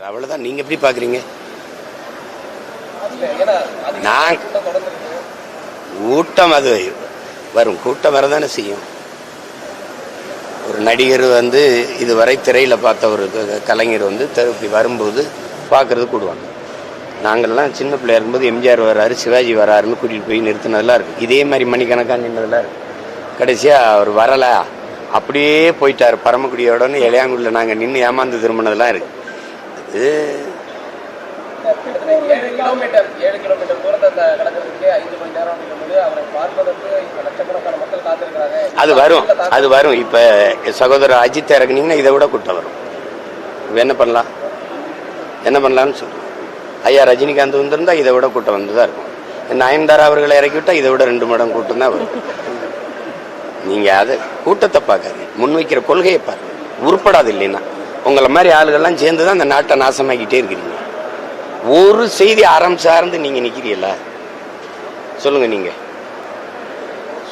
Sir அவ்வளவுதான். நீங்க எப்படி அது நான் கூட்டம் அது. வரும் கூட்டம் வரதானே செய்யும். ஒரு நடிகர் வந்து இதுவரை திரையில் பார்த்த ஒரு கலைஞர் வந்து இப்படி வரும்போது பார்க்கறது கூடுவாங்க. நாங்கள்லாம் சின்ன பிள்ளையா இருக்கும்போது எம்ஜிஆர் வராரு சிவாஜி வராருன்னு கூட்டிகிட்டு போய் நிறுத்தினதெல்லாம் இருக்கு. இதே மாதிரி மணிக்கணக்காக நின்றதெல்லாம் இருக்கு. கடைசியாக அவர் வரல. அப்படியே போயிட்டார் பரமக்குடியோடன்னு இளையாங்குடியில் நாங்கள் நின்று ஏமாந்து திரும்பினதெல்லாம் இருக்கு. இது அது வரும் அது வரும். இப்போ சகோதரர் அஜித் இறக்குனீங்கன்னா இதை விட கூட்டம் வரும். என்ன பண்ணலாம்? என்ன பண்ணலாம்னு சொல்லுங்க ஐயா ரஜினிகாந்த் வந்திருந்தா இதை விட கூட்டம் வந்து தான் இருக்கும். நயன்தாரா அவர்களை இறக்கி விட்டா இதை விட ரெண்டு மடம் கூட்டம் தான் வரும். நீங்கள் அதை கூட்டத்தை பார்க்காதீங்க. முன்வைக்கிற கொள்கையை பாருங்க உருப்படாது இல்லைன்னா. உங்களை மாதிரி ஆளுகள்லாம் சேர்ந்து தான் இந்த நாட்டை நாசமாக்கிட்டே இருக்கிறீங்க. ஒரு செய்தி அறம் சார்ந்து நீங்கள் நிற்கிறீங்களா சொல்லுங்க நீங்கள்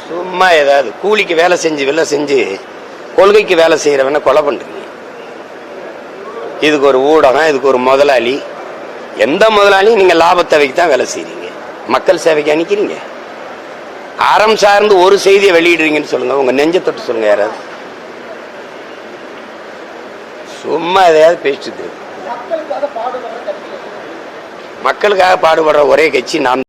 சும்மா ஏதாவது கூலிக்கு வேலை செஞ்சு வேலை செஞ்சு கொள்கைக்கு வேலை செய்கிறவன கொலை பண்ணுறீங்க இதுக்கு ஒரு ஊடகம் இதுக்கு ஒரு முதலாளி. எந்த முதலாளியும் நீங்கள் லாபத்தவைக்கு தான் வேலை செய்கிறீங்க மக்கள் சேவைக்கு அனுக்கிறீங்க. அறம் சார்ந்து ஒரு செய்தியை வெளியிடுறீங்கன்னு சொல்லுங்கள் உங்கள் நெஞ்ச தொட்டு சொல்லுங்கள் யாராவது. சும்மா எதையாவது பேசிட்டு. மக்களுக்காக பாடுபடுற கட்சி மக்களுக்காக பாடுபடுற ஒரே கட்சி நாம்